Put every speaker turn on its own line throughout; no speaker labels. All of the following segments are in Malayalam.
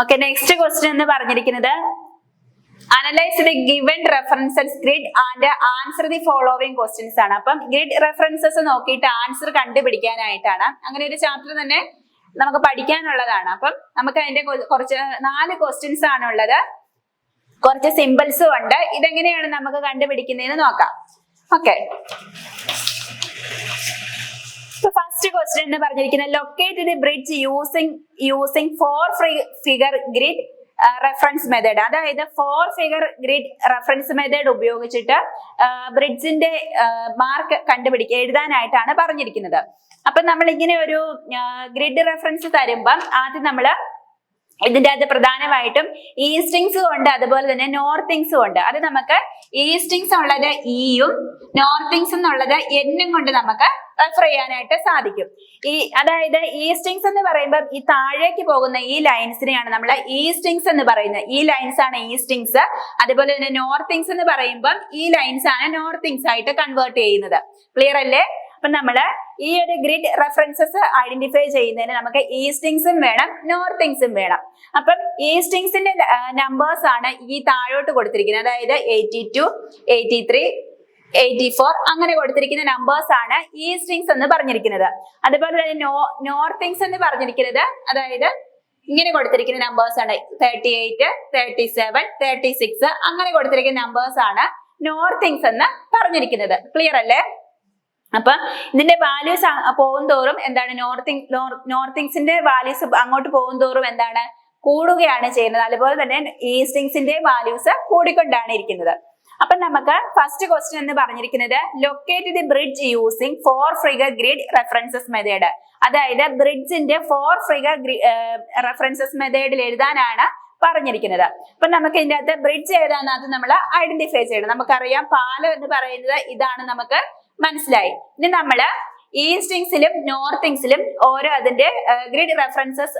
ഓക്കെ നെക്സ്റ്റ് ക്വസ്റ്റ്യൻ എന്ന് പറഞ്ഞിരിക്കുന്നത്. Analyse the given references grid and answer the following questions ആണ്. അപ്പം ഗ്രിഡ് റെഫറൻസസ് നോക്കിയിട്ട് ആൻസർ കണ്ടുപിടിക്കാനായിട്ടാണ്. അങ്ങനെ ഒരു ചാപ്റ്റർ തന്നെ നമുക്ക് പഠിക്കാനുള്ളതാണ്. അപ്പം നമുക്ക് അതിന്റെ കുറച്ച് നാല് ക്വസ്റ്റ്യൻസ് ആണുള്ളത് കുറച്ച് സിമ്പിൾസും ഉണ്ട്. ഇതെങ്ങനെയാണ് നമുക്ക് കണ്ടുപിടിക്കുന്നതെന്ന് നോക്കാം. ഓക്കെ എന്ന് പറഞ്ഞിരിക്കുന്നത് locate the bridge using using four figure grid reference method അതായത് four figure grid reference method ഉപയോഗിച്ചിട്ട് ബ്രിഡ്ജിന്റെ മാർക്ക് കണ്ടുപിടിക്കുക എഴുതാനായിട്ടാണ് പറഞ്ഞിരിക്കുന്നത്. അപ്പൊ നമ്മൾ ഇങ്ങനെ ഒരു ഗ്രിഡ് റെഫറൻസ് തരുമ്പം ആദ്യം നമ്മൾ ഇതിന്റെ അത് പ്രധാനമായിട്ടും ഈസ്റ്റിങ്സും ഉണ്ട് അതുപോലെ തന്നെ നോർത്തിങ്സും ഉണ്ട്. അത് നമുക്ക് ഈസ്റ്റിങ്സ് ഉള്ളത് ഇയും നോർത്തിങ്സ് എന്നുള്ളത് എന്നും കൊണ്ട് നമുക്ക് റെഫർ ചെയ്യാനായിട്ട് സാധിക്കും. ഈ അതായത് ഈസ്റ്റിങ്സ് എന്ന് പറയുമ്പോൾ ഈ താഴേക്ക് പോകുന്ന ഈ ലൈൻസിനെയാണ് നമ്മൾ ഈസ്റ്റിങ്സ് എന്ന് പറയുന്നത്. ഈ ലൈൻസ് ആണ് ഈസ്റ്റിങ്സ് അതുപോലെ തന്നെ നോർത്തിങ്സ് എന്ന് പറയുമ്പോൾ ഈ ലൈൻസ് ആണ് നോർത്തിങ്സ് ആയിട്ട് കൺവേർട്ട് ചെയ്യുന്നത്. ക്ലിയർ അല്ലേ? അപ്പൊ നമ്മൾ ഈ ഒരു ഗ്രിഡ് റെഫറൻസസ് ഐഡന്റിഫൈ ചെയ്യുന്നതിന് നമുക്ക് ഈസ്റ്റിങ്സും വേണം നോർത്തിങ്സും വേണം. അപ്പം ഈസ്റ്റിങ്സിന്റെ നമ്പേഴ്സ് ആണ് ഈ താഴോട്ട് കൊടുത്തിരിക്കുന്നത്. അതായത് eighty two eighty three eighty four അങ്ങനെ കൊടുത്തിരിക്കുന്ന നമ്പേഴ്സ് ആണ് ഈസ്റ്റിങ്സ് എന്ന് പറഞ്ഞിരിക്കുന്നത്. അതുപോലെ തന്നെ നോ നോർത്തിങ്സ് എന്ന് പറഞ്ഞിരിക്കുന്നത് അതായത് ഇങ്ങനെ കൊടുത്തിരിക്കുന്ന നമ്പേഴ്സ് ആണ്. Thirty eight thirty seven thirty six അങ്ങനെ കൊടുത്തിരിക്കുന്ന നമ്പേഴ്സ് ആണ് നോർത്തിങ്സ് എന്ന് പറഞ്ഞിരിക്കുന്നത്. ക്ലിയർ അല്ലേ? അപ്പൊ ഇതിന്റെ വാല്യൂസ് പോകും തോറും എന്താണ് നോർത്തിങ് നോർത്തിങ്സിന്റെ വാല്യൂസ് അങ്ങോട്ട് പോകും തോറും എന്താണ്? കൂടുകയാണ് ചെയ്യുന്നത്. അതുപോലെ തന്നെ ഈസ്റ്റിങ്സിന്റെ വാല്യൂസ് കൂടിക്കൊണ്ടാണ് ഇരിക്കുന്നത്. അപ്പൊ നമുക്ക് ഫസ്റ്റ് ക്വസ്റ്റ്യൻ എന്ന് പറഞ്ഞിരിക്കുന്നത് locate the bridge using four figure grid references method അതായത് ബ്രിഡ്ജിന്റെ ഫോർ ഫ്രിഗർ റെഫറൻസസ് മെത്തേഡിൽ എഴുതാനാണ് പറഞ്ഞിരിക്കുന്നത്. അപ്പൊ നമുക്ക് ഇതിന്റെ അകത്ത് ബ്രിഡ്ജ് ഏതാണെന്നത് നമ്മൾ ഐഡന്റിഫൈ ചെയ്യണം. നമുക്കറിയാം പാലം എന്ന് പറയുന്നത് ഇതാണ് നമുക്ക് മനസ്സിലായി. ഇനി നമ്മൾ ഈസ്റ്റിങ്സിലും നോർത്തിങ്സിലും ഓരോ അതിന്റെ ഗ്രിഡ് റെഫറൻസസ്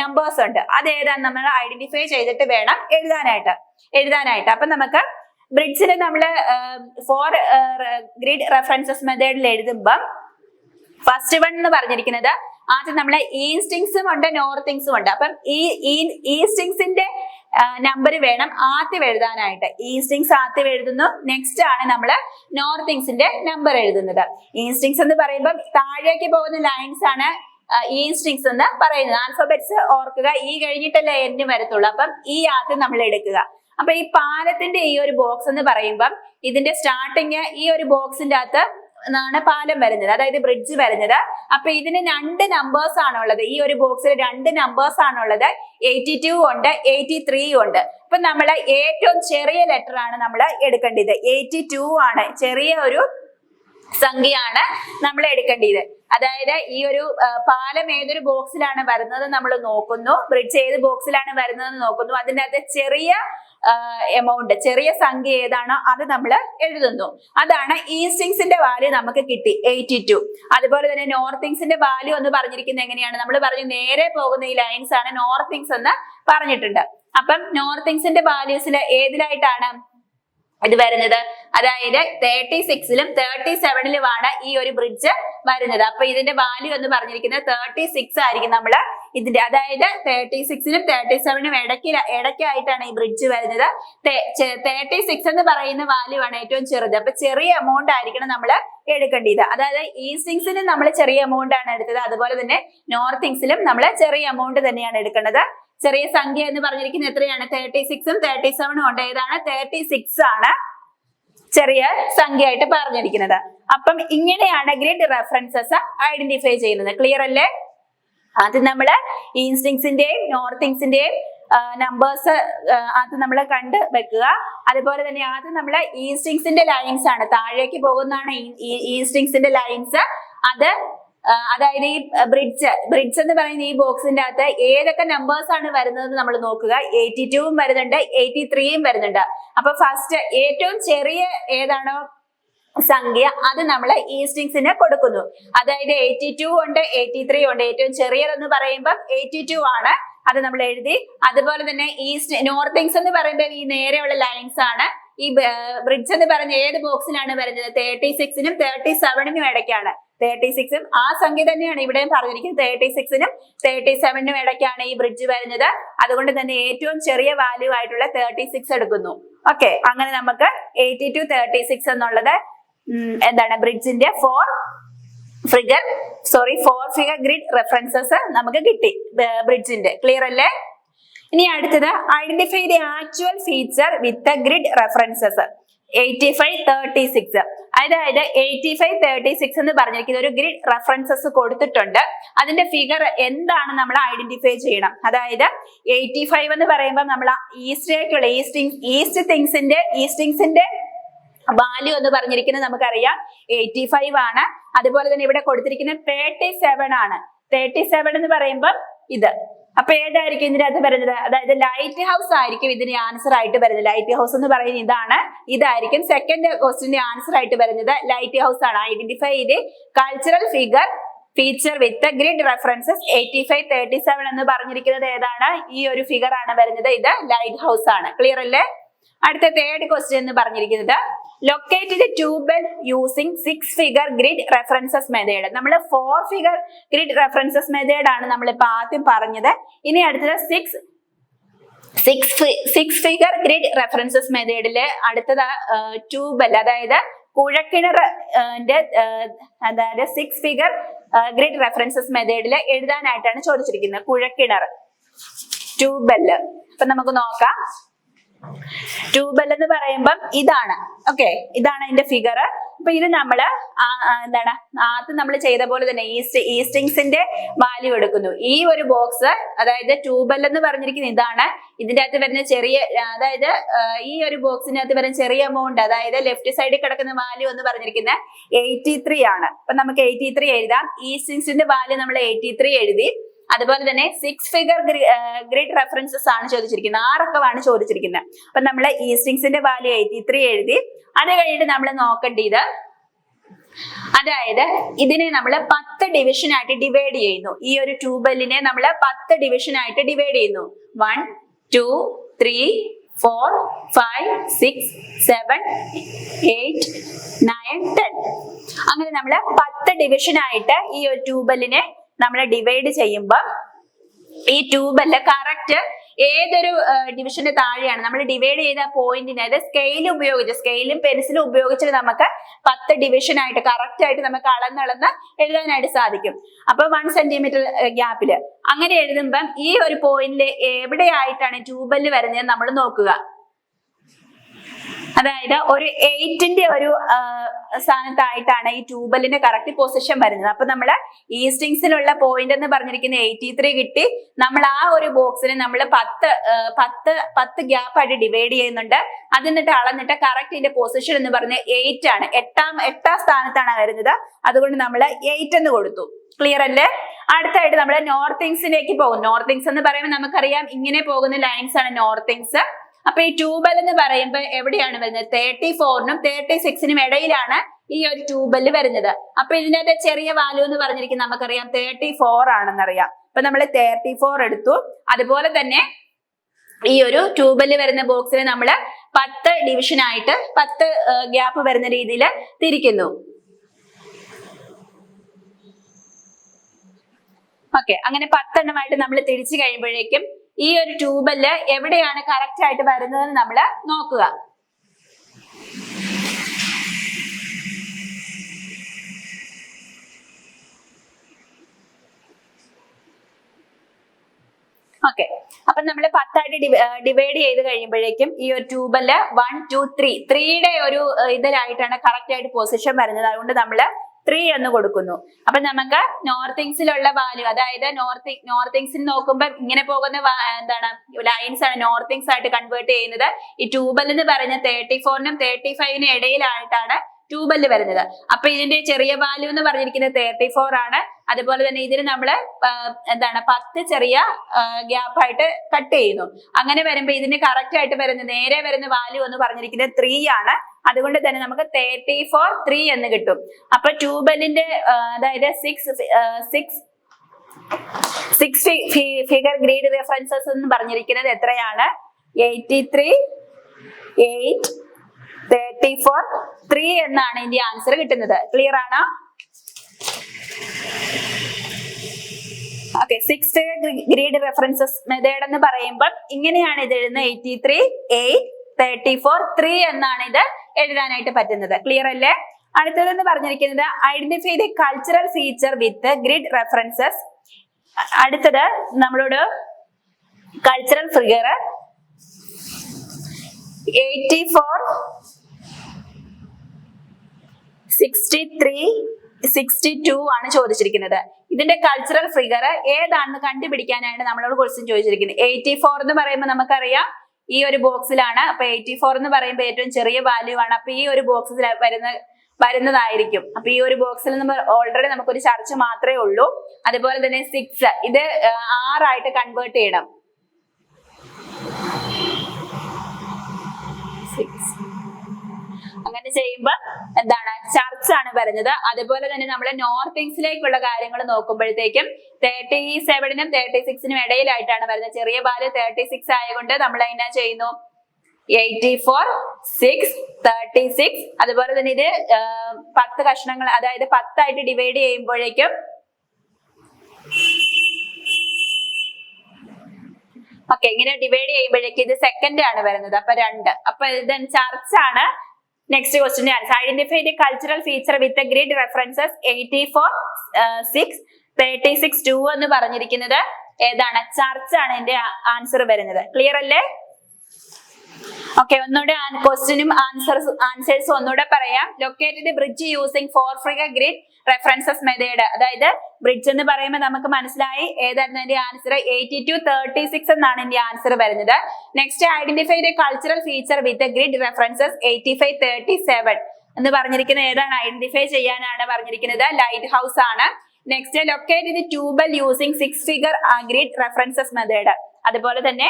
നമ്പേഴ്സ് ഉണ്ട്. അത് ഏതാണ് നമ്മൾ ഐഡന്റിഫൈ ചെയ്തിട്ട് വേണം എഴുതാനായിട്ട്. എഴുതാനായിട്ട്. അപ്പൊ നമുക്ക് ബ്രിഡ്ജിൽ നമ്മൾ ഫോർ ഗ്രിഡ് റെഫറൻസസ് മെത്തേഡിൽ എഴുതുമ്പം ഫസ്റ്റ് വൺ എന്ന് പറഞ്ഞിരിക്കുന്നത് ആദ്യം നമ്മളെ ഈസ്റ്റിങ്സും ഉണ്ട് നോർത്തിങ്സും ഉണ്ട്. അപ്പം ഈ ഈസ്റ്റിങ്സിന്റെ നമ്പർ വേണം. ആദ്യം എഴുതാനായിട്ട്. ഈസ്റ്റിങ്സ് ആദ്യം എഴുതുന്നു. നെക്സ്റ്റ് ആണ് നമ്മൾ നോർത്തിങ്സിന്റെ നമ്പർ എഴുതുന്നത്. ഈസ്റ്റിങ്സ് എന്ന് പറയുമ്പോൾ താഴേക്ക് പോകുന്ന ലൈൻസ് ആണ് ഈസ്റ്റിങ്സ് എന്ന് പറയുന്നത്. ആൽഫബറ്റ്സ് ഓർക്കുക. ഈ കഴിഞ്ഞിട്ടല്ലേ എൻ വരത്തുള്ളൂ. അപ്പം ഈ ആദ്യം നമ്മൾ എടുക്കുക. അപ്പൊ ഈ പാലത്തിന്റെ ഈ ഒരു ബോക്സ് എന്ന് പറയുമ്പം ഇതിന്റെ സ്റ്റാർട്ടിങ് ഈ ഒരു ബോക്സിന്റെ അകത്ത് ആണ് പാലം വരഞ്ഞത് അതായത് ബ്രിഡ്ജ് വരഞ്ഞത് അപ്പൊ ഇതിന് രണ്ട് നമ്പേഴ്സ് ആണുള്ളത്. ഈ ഒരു ബോക്സിൽ രണ്ട് നമ്പേഴ്സ് ആണുള്ളത്. എയ്റ്റി ടു ഉണ്ട് എയ്റ്റി ത്രീ ഉണ്ട്. അപ്പൊ നമ്മൾ ഏറ്റവും ചെറിയ ലെറ്റർ ആണ് നമ്മൾ എടുക്കേണ്ടത്. എയ്റ്റി ടു ആണ്. ചെറിയ ഒരു സംഖ്യയാണ് നമ്മൾ എടുക്കേണ്ടത്. അതായത് ഈ ഒരു പാലം ഏതൊരു ബോക്സിലാണ് വരുന്നത് നമ്മൾ നോക്കുന്നു. ബ്രിഡ്ജ് ഏത് ബോക്സിലാണ് വരുന്നത് നോക്കുന്നു. അതിന്റെ അകത്ത് ചെറിയ എമൗണ്ട് ചെറിയ സംഖ്യ ഏതാണോ അത് നമ്മൾ എഴുതുന്നു. അതാണ് ഈസ്റ്റിങ്സിന്റെ വാല്യൂ നമുക്ക് കിട്ടി എയ്റ്റി ടു അതുപോലെ തന്നെ നോർത്തിങ്സിന്റെ വാല്യൂ എന്ന് പറഞ്ഞിരിക്കുന്നത് എങ്ങനെയാണ്? നമ്മൾ പറഞ്ഞു നേരെ പോകുന്ന ഈ ലൈൻസ് ആണ് നോർത്തിങ്സ് എന്ന് പറഞ്ഞിട്ടുണ്ട്. അപ്പം നോർത്തിങ്സിന്റെ വാല്യൂസിൽ ഏതിലായിട്ടാണ്? ഇത് വരുന്നത്. അതായത് തേർട്ടി സിക്സിലും തേർട്ടി സെവനിലുമാണ് ഈ ഒരു ബ്രിഡ്ജ് വരുന്നത്. അപ്പൊ ഇതിന്റെ വാല്യൂ എന്ന് പറഞ്ഞിരിക്കുന്നത് തേർട്ടി സിക്സ് ആയിരിക്കും നമ്മൾ ഇതിന്റെ അതായത് തേർട്ടി സിക്സിനും തേർട്ടി സെവനും ഇടയ്ക്ക് ഇടയ്ക്കായിട്ടാണ് ഈ ബ്രിഡ്ജ് വരുന്നത്. തേർട്ടി സിക്സ് എന്ന് പറയുന്ന വാല്യൂ ആണ് ഏറ്റവും ചെറുത്. അപ്പൊ ചെറിയ എമൗണ്ട് ആയിരിക്കണം നമ്മൾ എടുക്കേണ്ടത്. അതായത് ഈസ്റ്റിങ്സിനും നമ്മൾ ചെറിയ എമൗണ്ട് ആണ് എടുത്തത്. അതുപോലെ തന്നെ നോർത്തിങ്സിലും നമ്മൾ ചെറിയ എമൗണ്ട് തന്നെയാണ് എടുക്കേണ്ടത്. ചെറിയ സംഖ്യ എന്ന് പറഞ്ഞിരിക്കുന്നത് എത്രയാണ്? തേർട്ടി സിക്സും തേർട്ടി സെവനും ഉണ്ട്. ഏതാണ്? തേർട്ടി സിക്സ് ആണ് ചെറിയ സംഖ്യ ആയിട്ട് പറഞ്ഞിരിക്കുന്നത്. അപ്പം ഇങ്ങനെയാണ് ഗ്രിഡ് റെഫറൻസസ് ഐഡന്റിഫൈ ചെയ്യുന്നത്. ക്ലിയർ അല്ലേ? ആദ്യം നമ്മൾ ഈസ്റ്റിങ്സിന്റെയും നോർത്തിങ്സിന്റെയും നമ്പേഴ്സ് ആദ്യം നമ്മൾ കണ്ട് വെക്കുക. അതുപോലെ തന്നെ ആദ്യം നമ്മൾ ഈസ്റ്റിങ്സിന്റെ ലൈൻസ് ആണ്. താഴേക്ക് പോകുന്നതാണ് ഈസ്റ്റിങ്സിന്റെ ലൈൻസ് അത് അതായത് ഈ ബ്രിഡ്ജ് ബ്രിഡ്ജ് എന്ന് പറയുന്ന ഈ ബോക്സിന്റെ അകത്ത് ഏതൊക്കെ നമ്പേഴ്സ് ആണ് വരുന്നത് നമ്മൾ നോക്കുക. എയ്റ്റി ടൂവും വരുന്നുണ്ട് എയ്റ്റി ത്രീയും വരുന്നുണ്ട്. അപ്പൊ ഫസ്റ്റ് ഏറ്റവും ചെറിയ ഏതാണോ സംഖ്യ അത് നമ്മൾ ഈ ഈസ്റ്റിങ്സിന് കൊടുക്കുന്നു. അതായത് എയ്റ്റി ടു ഉണ്ട് എയ്റ്റി ത്രീ ഉണ്ട്. ഏറ്റവും ചെറിയതെന്ന് പറയുമ്പോൾ എയ്റ്റി ടു ആണ്. അത് നമ്മൾ എഴുതി. അതുപോലെ തന്നെ ഈസ്റ്റ് നോർത്തിങ്സ് എന്ന് പറയുമ്പോൾ ഈ നേരെയുള്ള ലൈൻസ് ആണ്. ഈ ബ്രിഡ്ജ് എന്ന് പറയുന്ന ഏത് ബോക്സിലാണ് വരുന്നത്? തേർട്ടി സിക്സിനും തേർട്ടി സെവനിനും ഇടയ്ക്കാണ്. തേർട്ടി സിക്സും ആ സംഖ്യ തന്നെയാണ് ഇവിടെയും പറഞ്ഞിരിക്കുന്നത് തേർട്ടി സിക്സിനും തേർട്ടി സെവനും ഇടയ്ക്കാണ് ഈ ബ്രിഡ്ജ് വരുന്നത്. അതുകൊണ്ട് തന്നെ ഏറ്റവും ചെറിയ വാല്യൂ ആയിട്ടുള്ള തേർട്ടി സിക്സ് എടുക്കുന്നു. ഓക്കെ അങ്ങനെ നമുക്ക് എയ്റ്റി ടു തേർട്ടി സിക്സ് എന്നുള്ളത് എന്താണ് ബ്രിഡ്ജിന്റെ four figure sorry four figure grid references നമുക്ക് കിട്ടി ബ്രിഡ്ജിന്റെ ക്ലിയർ അല്ലേ? ഇനി അടുത്തത് identify the actual feature with grid references eighty five thirty six അതായത് എയ്റ്റി ഫൈവ് തേർട്ടി സിക്സ് എന്ന് പറഞ്ഞിരിക്കുന്ന ഒരു ഗ്രിഡ് റെഫറൻസസ് കൊടുത്തിട്ടുണ്ട്. അതിന്റെ ഫിഗർ എന്താണ് നമ്മൾ ഐഡന്റിഫൈ ചെയ്യണം? അതായത് എയ്റ്റി ഫൈവ് എന്ന് പറയുമ്പോൾ നമ്മൾ ഈസ്റ്റിലേക്കുള്ള ഈസ്റ്റിംഗ് ഈസ്റ്റ് തിങ്സിന്റെ ഈസ്റ്റിങ്സിന്റെ വാല്യൂ എന്ന് പറഞ്ഞിരിക്കുന്നത് നമുക്കറിയാം. എയ്റ്റി ഫൈവ് ആണ്. അതുപോലെ തന്നെ ഇവിടെ കൊടുത്തിരിക്കുന്നത് തേർട്ടി സെവൻ ആണ്. തേർട്ടി സെവൻ എന്ന് പറയുമ്പോൾ ഇത്. അപ്പൊ ഏതായിരിക്കും ഇതിനകത്ത് വരുന്നത്? അതായത് ലൈറ്റ് ഹൗസ് ആയിരിക്കും ഇതിന് ആൻസർ ആയിട്ട് വരുന്നത്. ലൈറ്റ് ഹൗസ് എന്ന് പറയുന്നത് ഇതാണ്. ഇതായിരിക്കും സെക്കൻഡ് ക്വസ്റ്റിന്റെ ആൻസർ ആയിട്ട് വരുന്നത്. ലൈറ്റ് ഹൗസ് ആണ്. ഐഡന്റിഫൈ ചെയ്ത് cultural figure feature with grid references eighty five thirty seven എന്ന് പറഞ്ഞിരിക്കുന്നത് ഏതാണ്? ഈ ഒരു ഫിഗർ ആണ് വരുന്നത്. ഇത് ലൈറ്റ് ഹൗസ് ആണ്. ക്ലിയർ അല്ലേ? അടുത്ത തേർഡ് ക്വസ്റ്റ്യൻ എന്ന് പറഞ്ഞിരിക്കുന്നത് locate the tubewell using six figure grid references method നമ്മൾ four figure grid references method ആണ് നമ്മൾ ഇപ്പൊ ആദ്യം പറഞ്ഞത്. ഇനി അടുത്തത് six six six figure grid references മെത്തേഡിൽ അടുത്തത് ട്യൂബൽ അതായത് കുഴക്കിണറിന്റെ അതായത് സിക്സ് ഫിഗർ ഗ്രിഡ് റെഫറൻസസ് മെതേഡിൽ എഴുതാനായിട്ടാണ് ചോദിച്ചിരിക്കുന്നത്. കുഴക്കിണർ ട്യൂബെൽ അപ്പൊ നമുക്ക് നോക്കാം. ട്യൂബൽ എന്ന് പറയുമ്പം ഇതാണ്. ഓക്കെ ഇതാണ് അതിന്റെ ഫിഗർ അപ്പൊ ഇത് നമ്മൾ എന്താണ്? ആദ്യം നമ്മൾ ചെയ്ത പോലെ തന്നെ ഈസ്റ്റ് ഈസ്റ്റിങ്സിന്റെ വാല്യൂ എടുക്കുന്നു. ഈ ഒരു ബോക്സ് അതായത് ട്യൂബൽ എന്ന് പറഞ്ഞിരിക്കുന്ന ഇതാണ്. ഇതിന്റെ അകത്ത് വരുന്ന ചെറിയ അതായത് ഈ ഒരു ബോക്സിനകത്ത് വരുന്ന ചെറിയ എമൗണ്ട് അതായത് ലെഫ്റ്റ് സൈഡിൽ കിടക്കുന്ന വാല്യൂ എന്ന് പറഞ്ഞിരിക്കുന്ന എയ്റ്റി ത്രീ ആണ്. അപ്പൊ നമുക്ക് എയ്റ്റി ത്രീ എഴുതാം. ഈസ്റ്റിങ്സിന്റെ വാല്യൂ നമ്മൾ എയ്റ്റി ത്രീ എഴുതി. അതുപോലെ തന്നെ സിക്സ് ഫിഗർ ഗ്രിഡ് റെഫറൻസസ് ആണ് ചോദിച്ചിരിക്കുന്നത്. ആറക്കമാണ് ചോദിച്ചിരിക്കുന്നത്. അപ്പൊ നമ്മൾ ഈസ്റ്റിങ്സിന്റെ വാല്യൂ എയ്റ്റി ത്രീ എഴുതി അത് കഴിഞ്ഞിട്ട് നമ്മൾ നോക്കേണ്ടത് അതായത് ഇതിനെ നമ്മൾ പത്ത് ഡിവിഷൻ ആയിട്ട് ഡിവൈഡ് ചെയ്യുന്നു. ഈ ഒരു ട്യൂബെല്ലിനെ നമ്മൾ പത്ത് ഡിവിഷൻ ആയിട്ട് ഡിവൈഡ് ചെയ്യുന്നു. One two three four five six seven eight nine ten അങ്ങനെ നമ്മൾ പത്ത് ഡിവിഷൻ ആയിട്ട് ഈ ഒരു ട്യൂബലിനെ നമ്മൾ ഡിവൈഡ് ചെയ്യുമ്പോൾ ഈ ട്യൂബല്ല കറക്റ്റ് ഏതൊരു ഡിവിഷന്റെ താഴെയാണ്. നമ്മൾ ഡിവൈഡ് ചെയ്ത പോയിന്റിനെ അതായത് സ്കെയിൽ ഉപയോഗിച്ച് സ്കെയിലും പെൻസിലും ഉപയോഗിച്ച് നമുക്ക് പത്ത് ഡിവിഷൻ ആയിട്ട് കറക്റ്റ് ആയിട്ട് നമുക്ക് അളന്നളന്ന് എഴുതാനായിട്ട് സാധിക്കും. അപ്പൊ വൺ സെന്റിമീറ്റർ ഗ്യാപ്പിൽ അങ്ങനെ എഴുതുമ്പം ഈ ഒരു പോയിന്റിൽ എവിടെയായിട്ടാണ് ട്യൂബൽ വരുന്നത് നമ്മൾ നോക്കുക. അതായത് ഒരു എയ്റ്റിന്റെ ഒരു സ്ഥാനത്തായിട്ടാണ് ഈ ട്യൂബലിന്റെ കറക്റ്റ് പൊസിഷൻ വരുന്നത്. അപ്പൊ നമ്മൾ ഈസ്റ്റിങ്സിലുള്ള പോയിന്റ് എന്ന് പറഞ്ഞിരിക്കുന്ന എയ്റ്റി ത്രീ കിട്ടി. നമ്മൾ ആ ഒരു ബോക്സിനെ നമ്മൾ പത്ത് പത്ത് പത്ത് ഗ്യാപ്പ് ആയിട്ട് ഡിവൈഡ് ചെയ്യുന്നുണ്ട്. അതിന്നിട്ട് അളന്നിട്ട് കറക്റ്റ് ഇതിന്റെ പൊസിഷൻ എന്ന് പറഞ്ഞ എയ്റ്റ് ആണ്. എട്ടാം എട്ടാം സ്ഥാനത്താണ് വരുന്നത്. അതുകൊണ്ട് നമ്മൾ എയ്റ്റ് എന്ന് കൊടുത്തു. ക്ലിയർ അല്ലേ? അടുത്തായിട്ട് നമ്മൾ നോർത്തിങ്സിലേക്ക് പോകും. നോർത്തിങ്സ് എന്ന് പറയുമ്പോൾ നമുക്കറിയാം ഇങ്ങനെ പോകുന്ന ലൈൻസ് ആണ് നോർത്തിങ്സ് അപ്പൊ ഈ ട്യൂബൽ എന്ന് പറയുമ്പോൾ എവിടെയാണ് വരുന്നത്? തേർട്ടി ഫോറിനും തേർട്ടി സിക്സിനും ഇടയിലാണ് ഈ ഒരു ട്യൂബൽ വരുന്നത്. അപ്പൊ ഇതിന്റെ ചെറിയ വാല്യൂ എന്ന് പറഞ്ഞിരിക്കുന്നത് നമുക്കറിയാം തേർട്ടി ഫോർ ആണെന്നറിയാം. അപ്പൊ നമ്മൾ തേർട്ടി ഫോർ എടുത്തു. അതുപോലെ തന്നെ ഈ ഒരു ട്യൂബിൽ വരുന്ന ബോക്സിനെ നമ്മൾ പത്ത് ഡിവിഷൻ ആയിട്ട് പത്ത് ഗ്യാപ്പ് വരുന്ന രീതിയിൽ തിരിക്കുന്നു. ഓക്കെ അങ്ങനെ പത്തെണ്ണമായിട്ട് നമ്മൾ തിരിച്ചു കഴിയുമ്പോഴേക്കും ഈ ഒരു ട്യൂബൽ എവിടെയാണ് കറക്റ്റ് ആയിട്ട് വരുന്നതെന്ന് നമ്മൾ നോക്കുക. ഓക്കെ അപ്പൊ നമ്മൾ പത്തായിട്ട് ഡിവൈഡ് ചെയ്ത് കഴിയുമ്പോഴേക്കും ഈ ഒരു ട്യൂബിൽ വൺ ടു ത്രീ ത്രീയുടെ ഒരു ഇതിലായിട്ടാണ് കറക്റ്റ് ആയിട്ട് പൊസിഷൻ വരുന്നത്. അതുകൊണ്ട് നമ്മൾ ത്രീ എന്ന് കൊടുക്കുന്നു. അപ്പൊ നമുക്ക് നോർത്തിങ്സിലുള്ള വാല്യൂ അതായത് നോർത്ത് നോർത്തിങ്സിൽ നോക്കുമ്പോൾ ഇങ്ങനെ പോകുന്ന എന്താണ് ലൈൻസ് ആണ് നോർത്തിങ്സ് ആയിട്ട് കൺവേർട്ട് ചെയ്യുന്നത്. ഈ ട്യൂബൽ എന്ന് പറഞ്ഞ തേർട്ടി ഫോറിനും തേർട്ടി ഫൈവിനും ഇടയിലായിട്ടാണ് ട്യൂബൽ വരുന്നത്. അപ്പൊ ഇതിന്റെ ചെറിയ വാല്യൂ എന്ന് പറഞ്ഞിരിക്കുന്നത് തേർട്ടി ഫോർ ആണ്. അതുപോലെ തന്നെ ഇതിന് നമ്മൾ എന്താണ് പത്ത് ചെറിയ ഗ്യാപ്പായിട്ട് കട്ട് ചെയ്യുന്നു. അങ്ങനെ വരുമ്പോൾ ഇതിന് കറക്റ്റ് ആയിട്ട് വരുന്ന നേരെ വരുന്ന വാല്യൂ എന്ന് പറഞ്ഞിരിക്കുന്നത് ത്രീ ആണ്. അതുകൊണ്ട് തന്നെ നമുക്ക് തേർട്ടി ഫോർ ത്രീ എന്ന് കിട്ടും. അപ്പൊ ട്യൂബലിന്റെ അതായത് six six six figure grid references എന്ന് പറഞ്ഞിരിക്കുന്നത് എത്രയാണ്? Eighty three eight thirty four three എന്നാണ് ഇതിന്റെ ആൻസർ കിട്ടുന്നത്. ക്ലിയർ ആണോ? Okay six grid references method എന്ന് പറയുമ്പോൾ ഇങ്ങനെയാണ് ഇത് എഴുതുന്നത്. Eighty three eight thirty four three എന്നാണ് ഇത് എഴുതാനായിട്ട് പറ്റുന്നത്. ക്ലിയർ അല്ലേ? അടുത്തതെന്ന് പറഞ്ഞിരിക്കുന്നത് identify the cultural feature with grid references അടുത്തത് നമ്മളോട് cultural figure eighty four sixty three sixty two ആണ് ചോദിച്ചിരിക്കുന്നത്. ഇതിന്റെ കൾച്ചറൽ ഫിഗർ ഏതാണെന്ന് കണ്ടുപിടിക്കാനാണ് നമ്മളോട് ക്വസ്റ്റ്യൻ ചോദിച്ചിരിക്കുന്നത്. എയ്റ്റി ഫോർ എന്ന് പറയുമ്പോൾ നമുക്കറിയാം ഈ ഒരു ബോക്സിലാണ് അപ്പൊ എയ്റ്റി ഫോർ എന്ന് പറയുമ്പോൾ ഏറ്റവും ചെറിയ വാല്യൂ ആണ്. അപ്പൊ ഈ ഒരു ബോക്സിൽ വരുന്ന വരുന്നതായിരിക്കും. അപ്പൊ ഈ ഒരു ബോക്സിൽ നമ്മൾ ഓൾറെഡി നമുക്കൊരു ചർച്ച മാത്രമേ ഉള്ളൂ. അതുപോലെ തന്നെ സിക്സ് ഇത് ആറായിട്ട് കൺവേർട്ട് ചെയ്യണം. സിക്സ് അങ്ങനെ ചെയ്യുമ്പോൾ എന്താണ് ചർച്ച് ആണ് വരുന്നത്. അതുപോലെ തന്നെ നമ്മൾ നോർത്ത് ഇന്ത്സിലേക്കുള്ള കാര്യങ്ങൾ നോക്കുമ്പോഴത്തേക്കും തേർട്ടി സെവനിനും തേർട്ടി സിക്സിനും ഇടയിലായിട്ടാണ് വരുന്നത്. ചെറിയ ബാൽ തേർട്ടി സിക്സ് ആയതുകൊണ്ട് നമ്മൾ എന്നാ ചെയ്യുന്നു? Eighty four six thirty six അതുപോലെ തന്നെ ഇത് പത്ത് കഷ്ണങ്ങൾ അതായത് പത്തായിട്ട് ഡിവൈഡ് ചെയ്യുമ്പോഴേക്കും ഓക്കെ ഇങ്ങനെ ഡിവൈഡ് ചെയ്യുമ്പോഴേക്കും ഇത് സെക്കൻഡ് ആണ് വരുന്നത്. അപ്പൊ രണ്ട്. അപ്പൊ ഇത് ചർച്ച ആണ് next ക്വസ്റ്റിന്റെ answer identify the cultural feature with grid references eighty four six thirty six two എന്ന് പറഞ്ഞിരിക്കുന്നത് ഏതാണ്? ചർച്ച് ആണ് എന്റെ ആൻസർ വരുന്നത്. ക്ലിയർ അല്ലേ? ഓക്കെ ഒന്നുകൂടെ ക്വസ്റ്റിനും ആൻസേഴ്സ് ആൻസേഴ്സ് ഒന്നുകൂടെ പറയാം. ലൊക്കേറ്റഡ് ബ്രിഡ്ജ് യൂസിങ് ഫോർ ഫ്രിഗ ഗ്രിഡ് റെഫറൻസസ് മെത്തേഡ് അതായത് ബ്രിഡ്ജ് എന്ന് പറയുമ്പോൾ നമുക്ക് മനസ്സിലായി ഏതായിരുന്നു എന്റെ answer eighty two thirty six എന്നാണ് എന്റെ ആൻസർ വരുന്നത്. Next identify the cultural feature with grid references eighty five thirty seven എന്ന് പറഞ്ഞിരിക്കുന്നത് ഏതാണ്? ഐഡന്റിഫൈ ചെയ്യാനാണ് പറഞ്ഞിരിക്കുന്നത്. ലൈറ്റ് ഹൗസ് ആണ്. Next locate the tubewell using six figure grid references method അതുപോലെ തന്നെ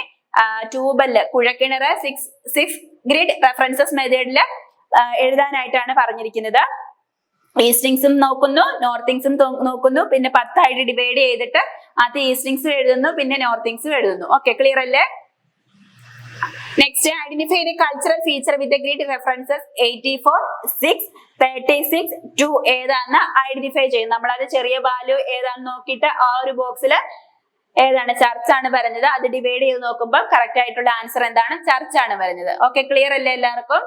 ട്യൂബൽ കുഴക്കിണർ സിക്സ് സിക്സ് ഗ്രിഡ് റെഫറൻസസ് മെത്തേഡിൽ എഴുതാനായിട്ടാണ് പറഞ്ഞിരിക്കുന്നത്. ഈസ്റ്റിങ്സും നോക്കുന്നു നോർത്തിങ്സും നോക്കുന്നു പിന്നെ പത്തായിട്ട് ഡിവൈഡ് ചെയ്തിട്ട് അത് ഈസ്റ്റിങ്സും എഴുതുന്നു പിന്നെ നോർത്തിങ്സും എഴുതുന്നു. ഓക്കെ ക്ലിയർ അല്ലേ? Next identify the cultural feature with grid references eighty four six thirty six to ഏതാന്ന് ഐഡന്റിഫൈ ചെയ്യും. നമ്മളത് ചെറിയ വാല്യൂ ഏതാന്ന് നോക്കിയിട്ട് ആ ഒരു ബോക്സിൽ ഏതാണ് ചർച്ച് ആണ് പറഞ്ഞത്. അത് ഡിവൈഡ് ചെയ്ത് നോക്കുമ്പോൾ കറക്റ്റ് ആയിട്ടുള്ള ആൻസർ എന്താണ്? ചർച്ച് ആണ് പറഞ്ഞത്. ഓക്കെ ക്ലിയർ അല്ലേ എല്ലാവർക്കും?